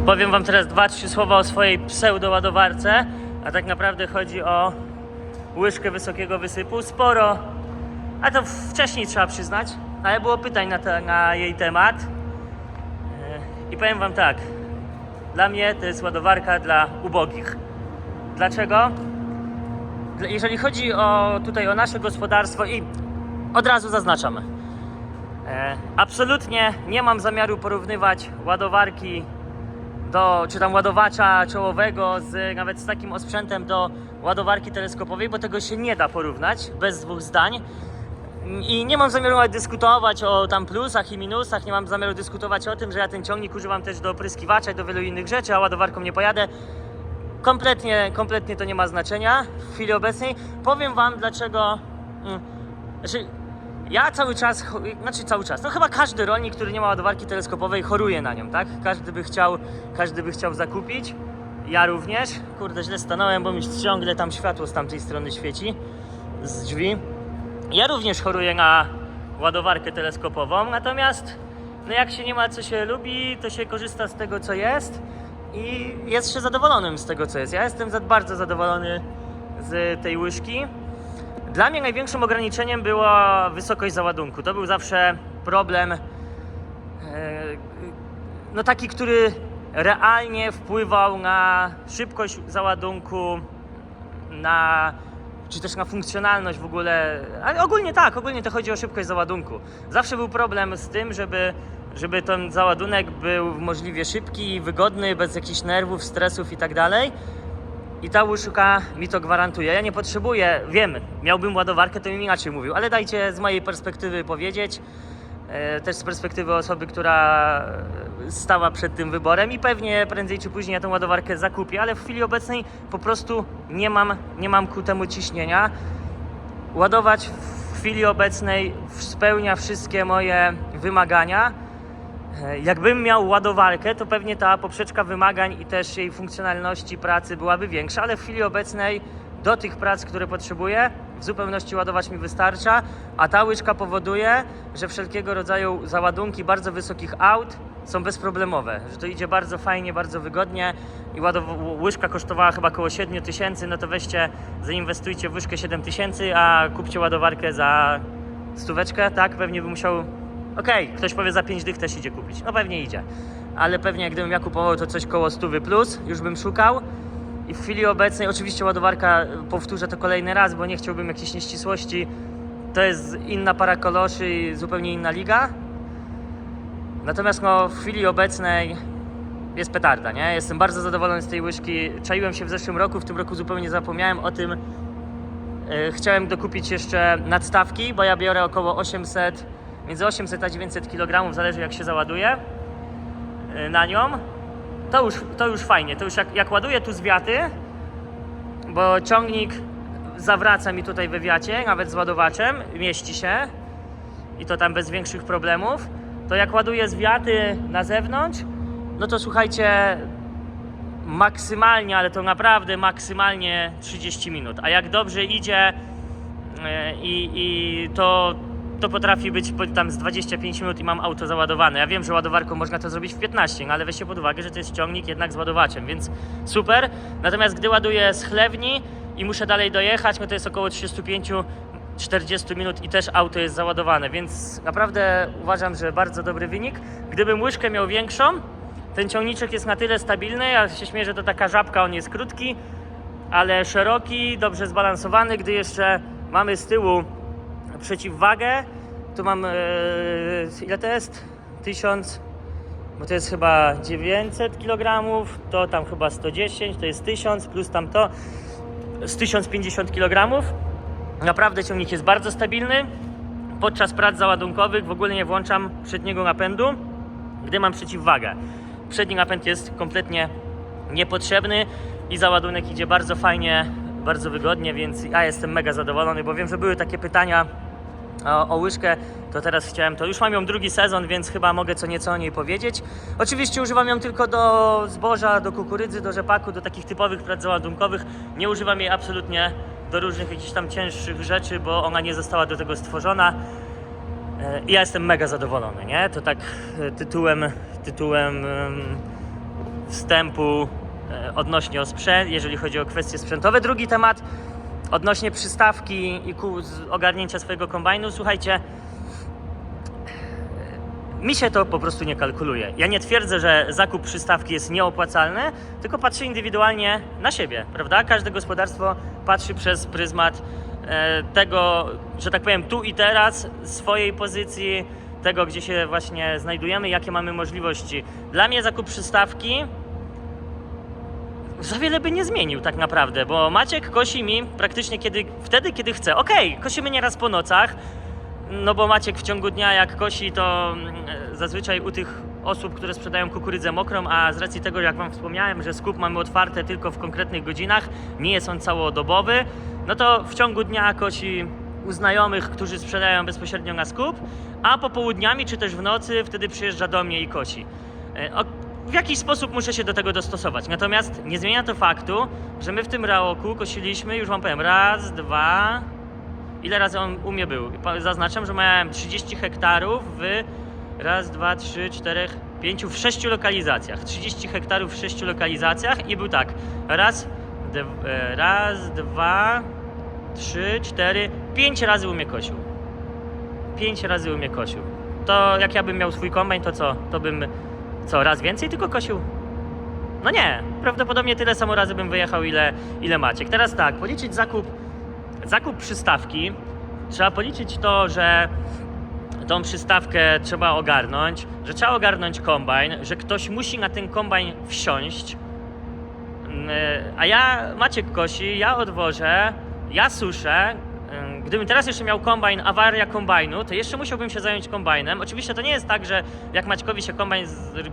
Powiem wam teraz dwa, trzy słowa o swojej pseudoładowarce, a tak naprawdę chodzi o łyżkę wysokiego wysypu. Sporo, a to wcześniej trzeba przyznać, ale było pytań na, te, na jej temat. E, I powiem wam tak, dla mnie to jest ładowarka dla ubogich. Dlaczego? Dla- Jeżeli chodzi o tutaj o nasze gospodarstwo i od razu zaznaczam, e, absolutnie nie mam zamiaru porównywać ładowarki do, czy tam ładowacza czołowego z, nawet z takim osprzętem do ładowarki teleskopowej, bo tego się nie da porównać bez dwóch zdań. I nie mam zamiaru dyskutować o tam plusach i minusach, nie mam zamiaru dyskutować o tym, że ja ten ciągnik używam też do opryskiwacza i do wielu innych rzeczy, a ładowarką nie pojadę. Kompletnie, kompletnie to nie ma znaczenia w chwili obecnej. Powiem Wam dlaczego. mm, Znaczy, ja cały czas, znaczy cały czas, no chyba każdy rolnik, który nie ma ładowarki teleskopowej, choruje na nią, tak? Każdy by chciał, każdy by chciał zakupić. Ja również. Kurde, źle stanąłem, bo mi ciągle tam światło z tamtej strony świeci z drzwi. Ja również choruję na ładowarkę teleskopową, natomiast no jak się nie ma co się lubi, to się korzysta z tego co jest i jest się zadowolonym z tego co jest. Ja jestem bardzo zadowolony z tej łyżki. Dla mnie największym ograniczeniem była wysokość załadunku. To był zawsze problem, e, no taki, który realnie wpływał na szybkość załadunku, na czy też na funkcjonalność w ogóle, ale ogólnie tak, ogólnie to chodzi o szybkość załadunku. Zawsze był problem z tym, żeby, żeby ten załadunek był możliwie szybki, wygodny, bez jakichś nerwów, stresów i tak dalej. I ta łyżka mi to gwarantuje. Ja nie potrzebuję, wiem, miałbym ładowarkę, to bym inaczej mówił, ale dajcie z mojej perspektywy powiedzieć, e, też z perspektywy osoby, która stała przed tym wyborem i pewnie prędzej czy później ja tę ładowarkę zakupię, ale w chwili obecnej po prostu nie mam, nie mam ku temu ciśnienia. Ładować w chwili obecnej spełnia wszystkie moje wymagania. E, Jakbym miał ładowarkę, to pewnie ta poprzeczka wymagań i też jej funkcjonalności pracy byłaby większa, ale w chwili obecnej do tych prac, które potrzebuję, w zupełności ładować mi wystarcza, a ta łyżka powoduje, że wszelkiego rodzaju załadunki bardzo wysokich aut są bezproblemowe, że to idzie bardzo fajnie, bardzo wygodnie i łyżka kosztowała chyba około 7 tysięcy, no to weźcie, zainwestujcie w łyżkę 7 tysięcy, a kupcie ładowarkę za stóweczkę, tak? Pewnie by musiał Okej, ktoś powie za 5 dych też idzie kupić. No pewnie idzie. Ale pewnie gdybym ja kupował to coś koło 100 plus, już bym szukał. I w chwili obecnej, oczywiście ładowarka, powtórzę to kolejny raz, bo nie chciałbym jakiejś nieścisłości. To jest inna para koloszy i zupełnie inna liga. Natomiast no, w chwili obecnej jest petarda, nie? Jestem bardzo zadowolony z tej łyżki. Czaiłem się w zeszłym roku, w tym roku zupełnie zapomniałem o tym. E, Chciałem dokupić jeszcze nadstawki, bo ja biorę około 800, między 800 a 900 kg, zależy jak się załaduje e, na nią. To już, to już fajnie, to już jak, jak ładuję tu zwiaty, bo ciągnik zawraca mi tutaj we wiacie, nawet z ładowaczem, mieści się i to tam bez większych problemów, to jak ładuję zwiaty na zewnątrz, no to słuchajcie, maksymalnie, ale to naprawdę maksymalnie 30 minut. A jak dobrze idzie e, i, i to, to potrafi być tam z 25 minut i mam auto załadowane. Ja wiem, że ładowarką można to zrobić w 15, no ale weźcie pod uwagę, że to jest ciągnik jednak z ładowaczem, więc super. Natomiast gdy ładuję z chlewni i muszę dalej dojechać, no to jest około 35 40 minut i też auto jest załadowane, więc naprawdę uważam, że bardzo dobry wynik. Gdybym łyżkę miał większą, ten ciągniczek jest na tyle stabilny, ja się śmieję, że to taka żabka, on jest krótki, ale szeroki, dobrze zbalansowany. Gdy jeszcze mamy z tyłu przeciwwagę, tu mam, e, ile to jest? 1000, bo to jest chyba 900 kg, to tam chyba 110, to jest 1000, plus tam to, z 1050 kg. Naprawdę ciągnik jest bardzo stabilny. Podczas prac załadunkowych w ogóle nie włączam przedniego napędu, gdy mam przeciwwagę. Przedni napęd jest kompletnie niepotrzebny i załadunek idzie bardzo fajnie, bardzo wygodnie, więc ja jestem mega zadowolony, bo wiem, że były takie pytania o, o łyżkę, to teraz chciałem to. Już mam ją drugi sezon, więc chyba mogę co nieco o niej powiedzieć. Oczywiście używam ją tylko do zboża, do kukurydzy, do rzepaku, do takich typowych prac załadunkowych. Nie używam jej absolutnie do różnych jakichś tam cięższych rzeczy, bo ona nie została do tego stworzona. E, I ja jestem mega zadowolony, nie? To tak e, tytułem, tytułem em, wstępu e, odnośnie o sprzęt, jeżeli chodzi o kwestie sprzętowe. Drugi temat odnośnie przystawki i z ogarnięcia swojego kombajnu. Słuchajcie, mi się to po prostu nie kalkuluje. Ja nie twierdzę, że zakup przystawki jest nieopłacalny, tylko patrzę indywidualnie na siebie, prawda? Każde gospodarstwo patrzy przez pryzmat e, tego, że tak powiem, tu i teraz, swojej pozycji, tego, gdzie się właśnie znajdujemy, jakie mamy możliwości. Dla mnie zakup przystawki za wiele by nie zmienił tak naprawdę, bo Maciek kosi mi praktycznie kiedy, wtedy, kiedy chce. Okej, kosimy nieraz po nocach, no bo Maciek w ciągu dnia jak kosi, to mm, zazwyczaj u tych osób, które sprzedają kukurydzę mokrą, a z racji tego, jak Wam wspomniałem, że skup mamy otwarte tylko w konkretnych godzinach, nie jest on całodobowy, no to w ciągu dnia kosi u znajomych, którzy sprzedają bezpośrednio na skup, a popołudniami czy też w nocy wtedy przyjeżdża do mnie i kosi. W jakiś sposób muszę się do tego dostosować. Natomiast nie zmienia to faktu, że my w tym roku kosiliśmy, już Wam powiem, raz, dwa, Ile razy on u mnie był? Zaznaczam, że miałem 30 hektarów w raz, dwa, trzy, czterech, pięciu, w sześciu lokalizacjach. 30 hektarów w sześciu lokalizacjach i był tak. Raz, e, raz, dwa, trzy, cztery, pięć razy u mnie kosił. Pięć razy u mnie kosił. To jak ja bym miał swój kombajn, to co? To bym co, raz więcej tylko kosił? No nie, prawdopodobnie tyle samo razy bym wyjechał, ile, ile Maciek. Teraz tak, policzyć zakup zakup przystawki, trzeba policzyć to, że tą przystawkę trzeba ogarnąć, że trzeba ogarnąć kombajn, że ktoś musi na ten kombajn wsiąść. Mm, A ja, Maciek kosi, ja odwożę, ja suszę. Ym, Gdybym teraz jeszcze miał kombajn, awaria kombajnu, to jeszcze musiałbym się zająć kombajnem. Oczywiście to nie jest tak, że jak Maćkowi się kombajn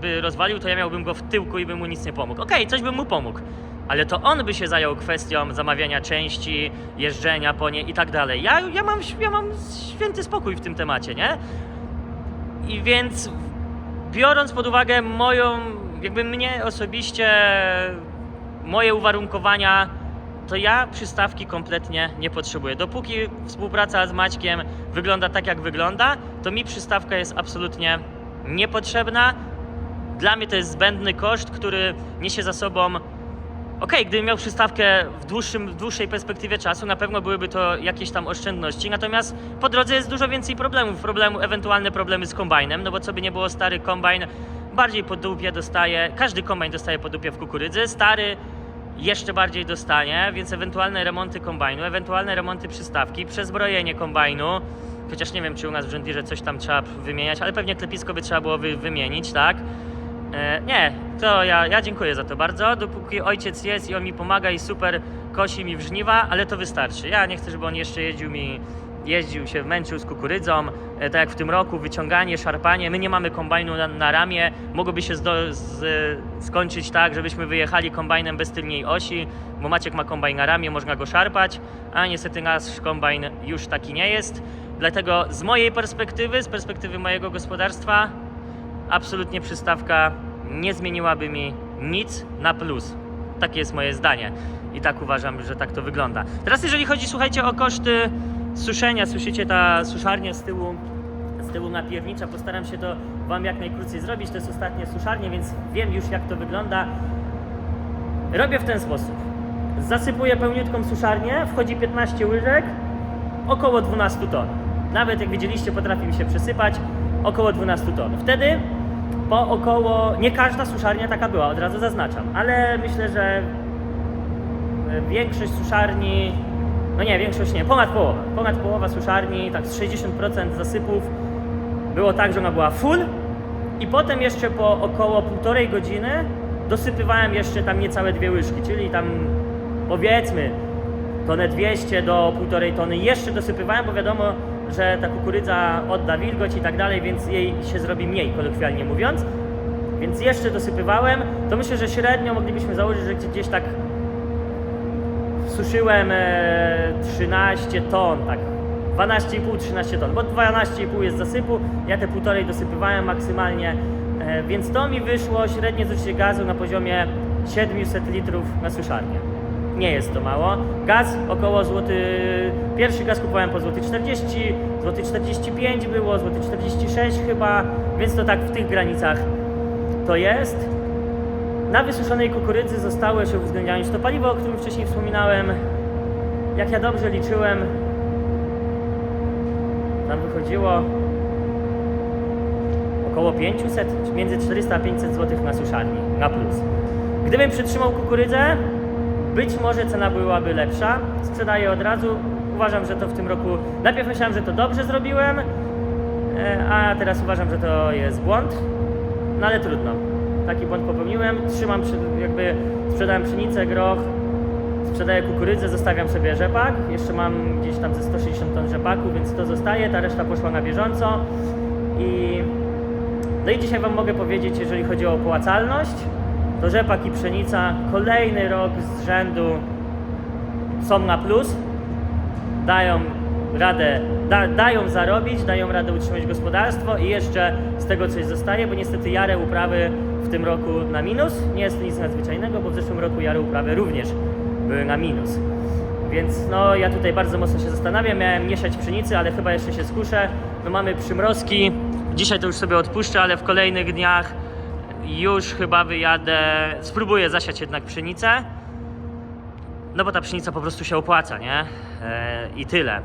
by rozwalił, to ja miałbym go w tyłku i bym mu nic nie pomógł. Okej, coś bym mu pomógł, ale to on by się zajął kwestią zamawiania części, jeżdżenia po nie i tak dalej. Ja, ja, mam, ja mam święty spokój w tym temacie, nie? I więc biorąc pod uwagę moją, jakby mnie osobiście, moje uwarunkowania, to ja przystawki kompletnie nie potrzebuję. Dopóki współpraca z Maćkiem wygląda tak, jak wygląda, to mi przystawka jest absolutnie niepotrzebna. Dla mnie to jest zbędny koszt, który niesie za sobą. Okej, gdybym miał przystawkę w, dłuższym, w dłuższej perspektywie czasu, na pewno byłyby to jakieś tam oszczędności. Natomiast po drodze jest dużo więcej problemów. Problemu, ewentualne problemy z kombajnem, no bo co by nie było, stary kombajn bardziej po dupie dostaje. Każdy kombajn dostaje po dupie w kukurydzy. Stary jeszcze bardziej dostanie, więc ewentualne remonty kombajnu, ewentualne remonty przystawki, przezbrojenie kombajnu. Chociaż nie wiem, czy u nas w John Deere coś tam trzeba wymieniać, ale pewnie klepisko by trzeba było wy, wymienić, tak? E, nie, to ja, ja dziękuję za to bardzo. Dopóki ojciec jest i on mi pomaga i super kosi mi w żniwa, ale to wystarczy. Ja nie chcę, żeby on jeszcze jeździł mi, jeździł się, męczył z kukurydzą, e, tak jak w tym roku, wyciąganie, szarpanie. My nie mamy kombajnu na, na ramię. Mogłoby się zdo, z, skończyć tak, żebyśmy wyjechali kombajnem bez tylniej osi, bo Maciek ma kombajn na ramię, można go szarpać, a niestety nasz kombajn już taki nie jest. Dlatego z mojej perspektywy, z perspektywy mojego gospodarstwa, absolutnie przystawka nie zmieniłaby mi nic na plus. Takie jest moje zdanie i tak uważam, że tak to wygląda. Teraz jeżeli chodzi, słuchajcie, o koszty suszenia, słyszycie ta suszarnia z tyłu, z tyłu napiernicza, postaram się to Wam jak najkrócej zrobić, to jest ostatnia suszarnia, więc wiem już jak to wygląda. Robię w ten sposób. Zasypuję pełniutką suszarnię, wchodzi 15 łyżek, około 12 ton. Nawet jak widzieliście, potrafi mi się przesypać około 12 ton. Wtedy po około, nie każda suszarnia taka była, od razu zaznaczam, ale myślę, że e, większość suszarni, no nie, większość nie, ponad połowa, ponad połowa suszarni, tak z 60% zasypów. Było tak, że ona była full. I potem jeszcze po około półtorej godziny dosypywałem jeszcze tam niecałe dwie łyżki, czyli tam powiedzmy tonę 200 do półtorej tony jeszcze dosypywałem, bo wiadomo, że ta kukurydza odda wilgoć i tak dalej, więc jej się zrobi mniej, kolokwialnie mówiąc. Więc jeszcze dosypywałem, to myślę, że średnio moglibyśmy założyć, że gdzie- gdzieś tak suszyłem e, 13 ton, tak 12,5-13 ton, bo 12,5 jest zasypu, ja te półtorej dosypywałem maksymalnie, e, więc to mi wyszło średnie zużycie gazu na poziomie 700 litrów na suszarnię. Nie jest to mało. Gaz około złoty. Pierwszy gaz kupowałem po złoty 40, złoty 45 było, złoty 46 chyba, więc to tak w tych granicach to jest. Na wysuszonej kukurydzy zostało jeszcze uwzględniając to paliwo, o którym wcześniej wspominałem. Jak ja dobrze liczyłem, nam wychodziło około 500, czy między 400 a 500 zł na suszarni, na plus. Gdybym przytrzymał kukurydzę, być może cena byłaby lepsza. Sprzedaję od razu. Uważam, że to w tym roku. Najpierw myślałem, że to dobrze zrobiłem, e, a teraz uważam, że to jest błąd. No ale trudno. Taki błąd popełniłem. Trzymam, jakby sprzedałem pszenicę, groch, sprzedaję kukurydzę, zostawiam sobie rzepak. Jeszcze mam gdzieś tam ze 160 ton rzepaku, więc to zostaje. Ta reszta poszła na bieżąco. I no i dzisiaj Wam mogę powiedzieć, jeżeli chodzi o opłacalność, to rzepak i pszenica kolejny rok z rzędu są na plus, dają radę, da, dają zarobić, dają radę utrzymać gospodarstwo i jeszcze z tego coś zostaje, bo niestety jare uprawy w tym roku na minus. Nie jest to nic nadzwyczajnego, bo w zeszłym roku jare uprawy również były na minus. Więc no ja tutaj bardzo mocno się zastanawiam, miałem mieszać pszenicy, ale chyba jeszcze się skuszę. No mamy przymrozki, dzisiaj to już sobie odpuszczę, ale w kolejnych dniach już chyba wyjadę, spróbuję zasiać jednak pszenicę. No bo ta pszenica po prostu się opłaca, nie? E, I tyle.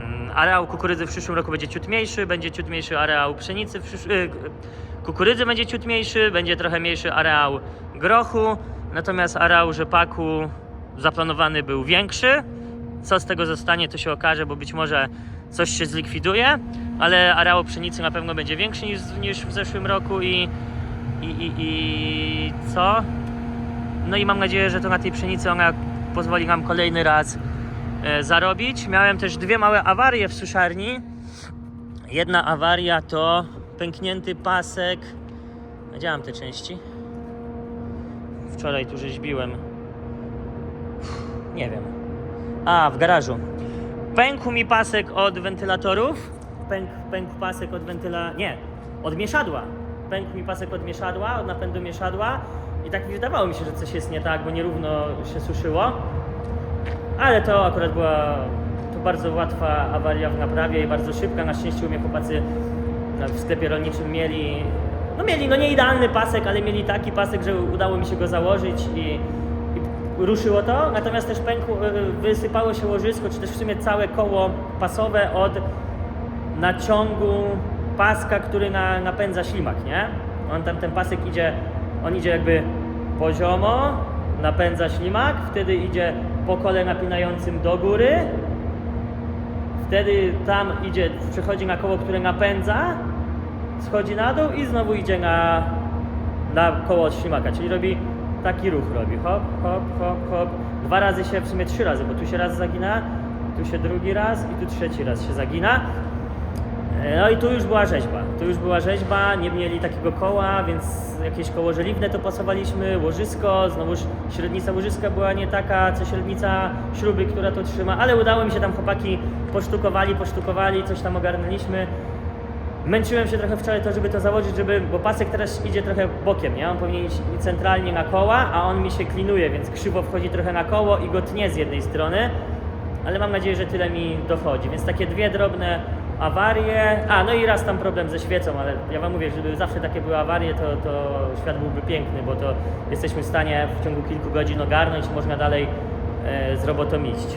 Mm, Areał kukurydzy w przyszłym roku będzie ciut mniejszy, będzie ciut mniejszy areał pszenicy, w przysz... y, kukurydzy będzie ciut mniejszy, będzie trochę mniejszy areał grochu, natomiast areał rzepaku zaplanowany był większy. Co z tego zostanie, to się okaże, bo być może coś się zlikwiduje, ale areał pszenicy na pewno będzie większy niż, niż w zeszłym roku i, i, i, i co? No i mam nadzieję, że to na tej pszenicy ona pozwoli nam kolejny raz e, zarobić. Miałem też dwie małe awarie w suszarni. Jedna awaria to pęknięty pasek. Mam te części? Wczoraj tu rzeźbiłem. Nie wiem. A, w garażu. Pękł mi pasek od wentylatorów. Pękł, pękł pasek od wentyla... Nie, od mieszadła. Pękł mi pasek od mieszadła, od napędu mieszadła. I tak mi wydawało mi się, że coś jest nie tak, bo nierówno się suszyło. Ale to akurat była to bardzo łatwa awaria w naprawie i bardzo szybka. Na szczęście u mnie chłopacy w sklepie rolniczym mieli, no mieli no nie idealny pasek, ale mieli taki pasek, że udało mi się go założyć i, i ruszyło to. Natomiast też pękło, y, wysypało się łożysko, czy też w sumie całe koło pasowe od naciągu paska, który na, napędza ślimak, nie? On tam ten pasek idzie, on idzie jakby poziomo, napędza ślimak, wtedy idzie po kole napinającym do góry, wtedy tam idzie, przechodzi na koło, które napędza, schodzi na dół i znowu idzie na, na koło ślimaka, czyli robi taki ruch robi, hop, hop, hop, hop, dwa razy się, w sumie trzy razy, bo tu się raz zagina, tu się drugi raz i tu trzeci raz się zagina. E, No i tu już była rzeźba. Tu już była rzeźba, nie mieli takiego koła, więc jakieś koło żeliwne to pasowaliśmy, łożysko, znowuż średnica łożyska była nie taka, co średnica śruby, która to trzyma, ale udało mi się tam chłopaki posztukowali, posztukowali, coś tam ogarnęliśmy. Męczyłem się trochę wczoraj to, żeby to założyć, żeby, bo pasek teraz idzie trochę bokiem, nie? On powinien iść centralnie na koła, a on mi się klinuje, więc krzywo wchodzi trochę na koło i go tnie z jednej strony ale mam nadzieję, że tyle mi dochodzi. Więc takie dwie drobne awarie. A, no i raz tam problem ze świecą, ale ja Wam mówię, żeby zawsze takie były awarie, to, to świat byłby piękny, bo to jesteśmy w stanie w ciągu kilku godzin ogarnąć można dalej e, z robotą iść.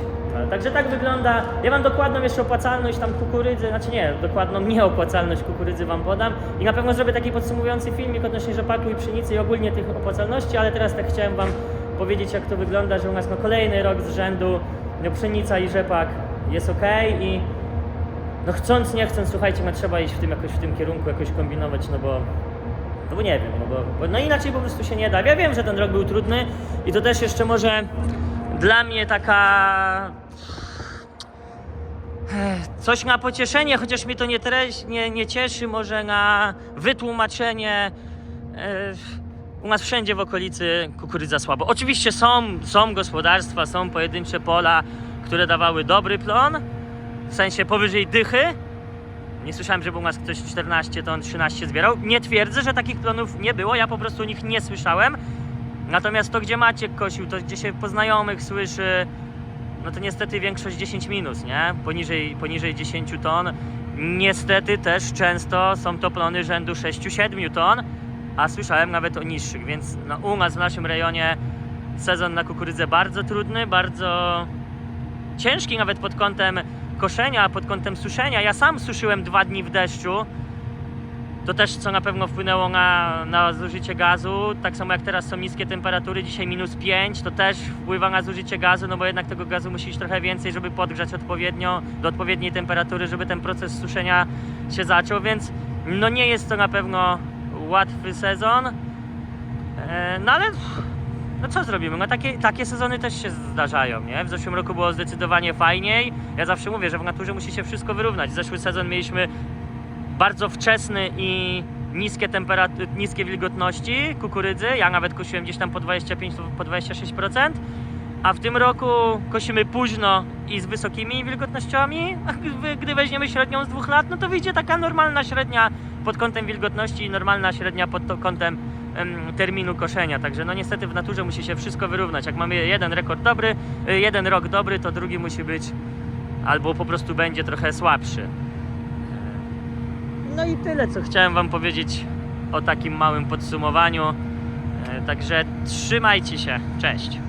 Także tak wygląda. Ja Wam dokładną jeszcze opłacalność tam kukurydzy, znaczy nie, dokładną nieopłacalność kukurydzy Wam podam i na pewno zrobię taki podsumowujący filmik odnośnie rzepaku i pszenicy i ogólnie tych opłacalności, ale teraz tak chciałem Wam powiedzieć, jak to wygląda, że u nas no kolejny rok z rzędu no pszenica i rzepak jest ok i no chcąc, nie chcąc, słuchajcie, no trzeba iść w tym jakoś w tym kierunku, jakoś kombinować, no bo no bo nie wiem, no bo, no inaczej po prostu się nie da. Ja wiem, że ten rok był trudny i to też jeszcze może dla mnie taka coś na pocieszenie, chociaż mnie to nie, treś, nie, nie cieszy, może na wytłumaczenie. Ech, u nas wszędzie w okolicy kukurydza słabo. Oczywiście są, są gospodarstwa, są pojedyncze pola, które dawały dobry plon, w sensie powyżej dychy. Nie słyszałem, żeby u nas ktoś 14 ton, 13 zbierał. Nie twierdzę, że takich plonów nie było, ja po prostu o nich nie słyszałem. Natomiast to, gdzie Maciek kosił, to gdzie się po znajomych słyszy, no to niestety większość 10 minus, nie? Poniżej, poniżej 10 ton. Niestety też często są to plony rzędu 6-7 ton. a słyszałem nawet o niższych, więc no, u nas w naszym rejonie sezon na kukurydzę bardzo trudny, bardzo ciężki nawet pod kątem koszenia, pod kątem suszenia. Ja sam suszyłem dwa dni w deszczu. To też co na pewno wpłynęło na, na zużycie gazu. Tak samo jak teraz są niskie temperatury, dzisiaj minus 5, to też wpływa na zużycie gazu, no bo jednak tego gazu musi iść trochę więcej, żeby podgrzać odpowiednio, do odpowiedniej temperatury, żeby ten proces suszenia się zaczął, więc no nie jest to na pewno łatwy sezon. E, No ale no co zrobimy? No takie, takie sezony też się zdarzają, nie? W zeszłym roku było zdecydowanie fajniej. Ja zawsze mówię, że w naturze musi się wszystko wyrównać. Zeszły sezon mieliśmy bardzo wczesny i niskie temperatury, niskie wilgotności kukurydzy. Ja nawet kosiłem gdzieś tam po 25, po 26%. A w tym roku kosimy późno i z wysokimi wilgotnościami. A gdy- weźmiemy średnią z dwóch lat, no to wyjdzie taka normalna średnia pod kątem wilgotności i normalna średnia pod kątem em, terminu koszenia. Także no niestety w naturze musi się wszystko wyrównać. Jak mamy jeden rekord dobry, y, jeden rok dobry, to drugi musi być albo po prostu będzie trochę słabszy. No i tyle, co chciałem Wam powiedzieć o takim małym podsumowaniu. E, Także trzymajcie się. Cześć.